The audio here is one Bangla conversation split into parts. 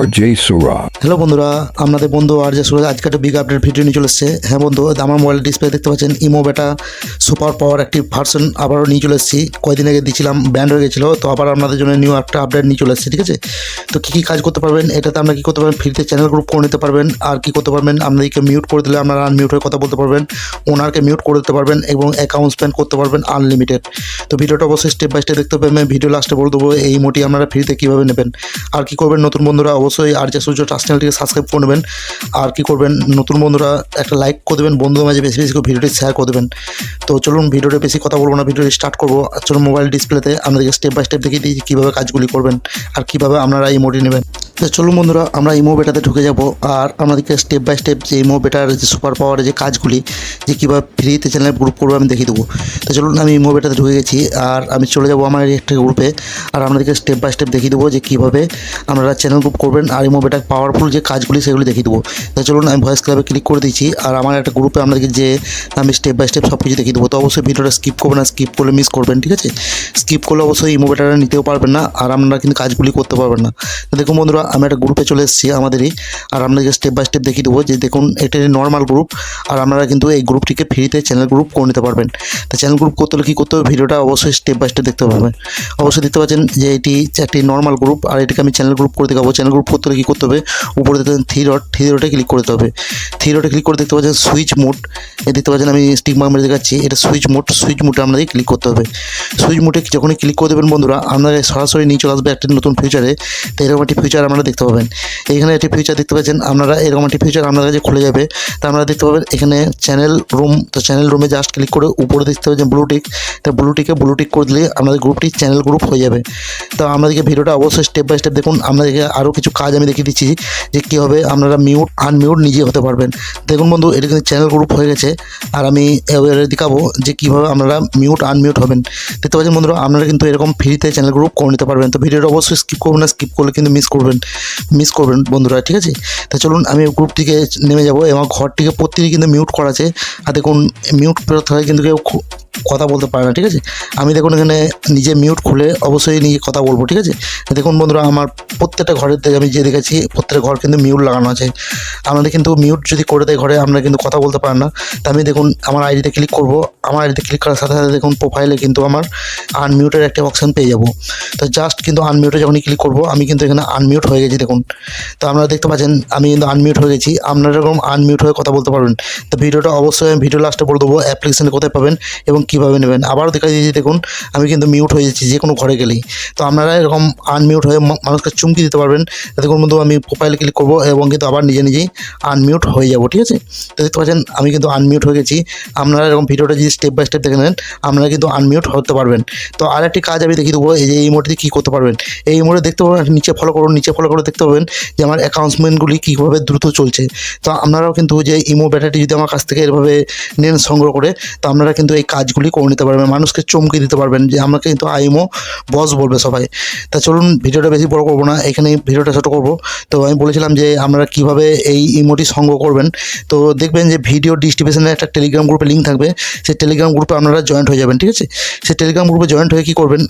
RJ Sura. হ্যালো বন্ধুরা। আপনাদের বন্ধু আর যে সুরজ আজকে একটা বিগ আপডেট ভিডিও নিয়ে চলে এসেছে। হ্যাঁ বন্ধু আমার মোবাইল ডিসপ্লে দেখতে পাচ্ছেন। ইমো বেটা সুপার পাওয়ার একটি ভার্সন আবারও নিয়ে চলে এসেছি। কয়দিন আগে দিয়েছিলাম ব্যান্ড হয়ে গেছিল। তো আবার আপনাদের জন্য নিউ একটা আপডেট নিয়ে চলে এসেছে, ঠিক আছে? তো কী কী কাজ করতে পারবেন, এটাতে আপনারা কী করতে পারবেন? ফ্রিতে চ্যানেল গ্রুপ করে নিতে পারবেন। আর কী করতে পারবেন, আপনাদেরকে মিউট করে দিলে আপনারা আনমিউট হয়ে কথা বলতে পারবেন। ওনারকে মিউট করে দিতে পারবেন এবং অ্যাকাউন্ট স্পেন্ড করতে পারবেন আনলিমিটেড তো ভিডিওটা অবশ্যই স্টেপ বাই স্টেপ দেখতে পাবেন ভিডিও লাস্টে বলে দেবো, এই মোটি আপনারা ফ্রিতে কীভাবে নেবেন। আর কি করবেন নতুন বন্ধুরা অবশ্যই আর যে সূর্য ট্রাস্ট চ্যানেলটিকে সাবস্ক্রাইব করে নেবেন। আর কি করবেন, নতুন বন্ধুরা একটা লাইক করে দেবেন, বন্ধুদের মাঝে বেশি বেশি করে ভিডিওটি শেয়ার করে দেবেন। তো চলুন ভিডিওটি বেশি কথা বলব না ভিডিওটি স্টার্ট করব। চলুন মোবাইল ডিসপ্লেতে আপনাদেরকে স্টেপ বাই স্টেপ দেখিয়ে দিই কীভাবে কাজগুলি করবেন, আর কীভাবে আপনারা এই মোটি নেবেন। তো চলুন বন্ধুরা, আমরা ইমো বেটাতে ঢুকে যাব আর আমাদেরকে স্টেপ বাই স্টেপ যে ইমো বেটার যে সুপার পাওয়ারের যে কাজগুলি, যে কীভাবে ফ্রিতে চ্যানেল গ্রুপ করব আমি দেখিয়ে দেবো। তো চলুন, আমি ইমো বেটাতে ঢুকে গেছি আর আমি চলে যাব আমার একটা গ্রুপে আর আপনাদেরকে স্টেপ বাই স্টেপ দেখিয়ে দেবো যে কীভাবে আপনারা চ্যানেল গ্রুপ করবেন আর ইমো বেটার পাওয়ারফুল যে কাজগুলি সেগুলি দেখিয়ে দেবো। তো চলুন, আমি ভয়েস ক্লাবে ক্লিক করে দিচ্ছি আর আমার একটা গ্রুপে আপনাদেরকে যে আমি স্টেপ বাই স্টেপ সব কিছু দেখিয়ে দেবো। তো অবশ্যই ভিডিওটা স্কিপ করবেন না স্কিপ করলে মিস করবেন, ঠিক আছে? স্কিপ করলে অবশ্যই ইমো বেটারটা নিতেও পারবেন না আর আপনারা কিন্তু কাজগুলি করতে পারবেন না। দেখুন বন্ধুরা আমি একটা গ্রুপে চলে এসেছি আমাদেরই। আর আপনাদেরকে স্টেপ বাই স্টেপ দেখিয়ে দেবো যে দেখুন, এটা নর্মাল গ্রুপ আর আপনারা কিন্তু এই গ্রুপটিকে ফ্রিতে চ্যানেল গ্রুপ করে নিতে পারবেন। তো চ্যানেল গ্রুপ করতে হলে কী করতে হবে? ভিডিওটা অবশ্যই স্টেপ বাই স্টেপ দেখতে পাবেন অবশ্যই দেখতে পাচ্ছেন যে এটি একটি নর্মাল গ্রুপ আর এটিকে আমি চ্যানেল গ্রুপ করে দেখাবো। চ্যানেল গ্রুপ করতে হলে কী করতে হবে? উপরে দেখতে থ্রি ডট থ্রি ডটে ক্লিক করতে হবে। থ্রি ডটে ক্লিক করে দেখতে পাচ্ছেন সুইচ মোড এ দেখতে পাচ্ছেন আমি স্টিক মার্ক মেরে দেখাচ্ছি। এটা সুইচ মোড সুইচ মোডে আপনাদের ক্লিক করতে হবে। সুইচ মোডে যখনই ক্লিক করে দেবেন বন্ধুরা, আপনারা সরাসরি নিয়ে চলে আসবে একটি নতুন ফিউচারে তো এরকম একটি ফিউচার আপনারা দেখতে পাবেন। এইখানে একটি ফিউচার দেখতে পাচ্ছেন। আপনারা এরকম একটি ফিউচার আপনার কাছে খুলে যাবে। তা আপনারা দেখতে পাবেন, এখানে চ্যানেল রুম তো চ্যানেল রুমে জাস্ট ক্লিক করে উপরে দেখতে পাচ্ছেন ব্লুটিক তো ব্লুটিকে ব্লুটিক করে দিলে আপনাদের গ্রুপটি চ্যানেল গ্রুপ হয়ে যাবে। তো আমাদেরকে ভিডিওটা অবশ্যই স্টেপ বাই স্টেপ দেখুন। আপনাদেরকে আরও কিছু কাজ আমি দেখিয়ে দিচ্ছি যে কীভাবে আপনারা মিউট আনমিউট নিজে হতে পারবেন। দেখুন বন্ধু, এটা কিন্তু চ্যানেল গ্রুপ হয়ে গেছে। আর আমি দেখাবো যে কীভাবে আপনারা মিউট আনমিউট হবেন। দেখতে পাচ্ছেন বন্ধুরা, আপনারা কিন্তু এরকম ফ্রিতে চ্যানেল গ্রুপ করে নিতে পারবেন। তো ভিডিওটা অবশ্যই স্কিপ করবেন না স্কিপ করলে কিন্তু মিস করবেন। মিস করবেন বন্ধুরা, ঠিক আছে? তা চলুন, আমি গ্রুপ থেকে নেমে যাব এবং ঘরটিকে প্রত্যেকে কিন্তু মিউট করা আছে। আর দেখুন মিউট করতে হয় কিন্তু কেউ কথা বলতে পারে না, ঠিক আছে? আমি দেখুন এখানে নিজে মিউট খুলে অবশ্যই নিজে কথা বলব, ঠিক আছে? দেখুন বন্ধুরা, আমার প্রত্যেকটা ঘরের থেকে আমি যে দেখেছি, প্রত্যেকটা ঘর কিন্তু মিউট লাগানো আছে। আমাদের কিন্তু মিউট যদি করে দেয় ঘরে, আমরা কিন্তু কথা বলতে পারেন না। তা আমি দেখুন আমার আইডিতে ক্লিক করব। আমার আইডিতে ক্লিক করার সাথে সাথে দেখুন প্রোফাইলে কিন্তু আমার আনমিউটের একটা অপশান পেয়ে যাব। তো জাস্ট কিন্তু আনমিউটে যখনই ক্লিক করব, আমি কিন্তু এখানে আনমিউট হয়ে গেছি, দেখুন। তো আপনারা দেখতে পাচ্ছেন, আমি কিন্তু আনমিউট হয়ে গেছি। আপনারা এরকম আনমিউট হয়ে কথা বলতে পারবেন। তো ভিডিওটা অবশ্যই আমি ভিডিও লাস্টে বলে দেবো অ্যাপ্লিকেশানে কোথায় পাবেন এবং কীভাবে নেবেন? আবারও দেখা দিয়েছি, দেখুন, আমি কিন্তু মিউট হয়ে যাচ্ছি, যে কোনো ঘরে গেলেই। তো আপনারা এরকম আনমিউট হয়ে মানুষকে চুমকি দিতে পারবেন। দেখুন বন্ধু আমি প্রোফাইলে ক্লিক করব এবং কিন্তু আবার নিজে নিজেই আনমিউট হয়ে যাব, ঠিক আছে? তো দেখতে পাচ্ছেন, আমি কিন্তু আনমিউট হয়ে গেছি। আপনারা এরকম ভিডিওটা যদি স্টেপ বাই স্টেপ দেখে নেন, আপনারা কিন্তু আনমিউট হতে পারবেন। তো আর একটি কাজ আমি দেখিয়ে দেবো, এই যে এই মোডে কী করতে পারবেন? এই মোডে দেখতে পাবেন, নিচে ফলো করুন, নিচে ফলো করে দেখতে পাবেন যে আমার অ্যাকাউন্টসমেন্টগুলি কীভাবে দ্রুত চলছে। তো আপনারাও কিন্তু যে ইমো ব্যাটারি যদি আমার কাছ থেকে এভাবে নেন সংগ্রহ করে, তো আপনারা কিন্তু এই কাজগুলি করে নিতে পারবেন, মানুষকে চমকে দিতে পারবেন যে আমাকে কিন্তু আইমো বস বলবে সবাই। তা চলুন, ভিডিওটা বেশি বড় করব না, এখানে ভিডিওটা ছোটো করব। তো আমি বলেছিলাম যে আপনারা কীভাবে এই ইমোটি সংগ্রহ করবেন। তো দেখবেন যে ভিডিও ডিস্ট্রিবিউশনের একটা টেলিগ্রাম গ্রুপে লিঙ্ক থাকবে। সেই টেলিগ্রাম গ্রুপে আপনারা জয়েন্ট হয়ে যাবেন, ঠিক আছে? সেই টেলিগ্রাম গ্রুপে জয়েন্ট হয়ে কী করবেন?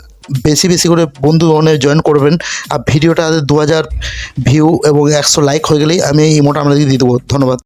বেশি বেশি করে বন্ধু মানে জয়েন করবেন। আর ভিডিওটা দু হাজার ভিউ এবং একশো লাইক হয়ে গেলেই আমি এই ইমোটা আপনাদেরকে দিয়ে দেবো। ধন্যবাদ।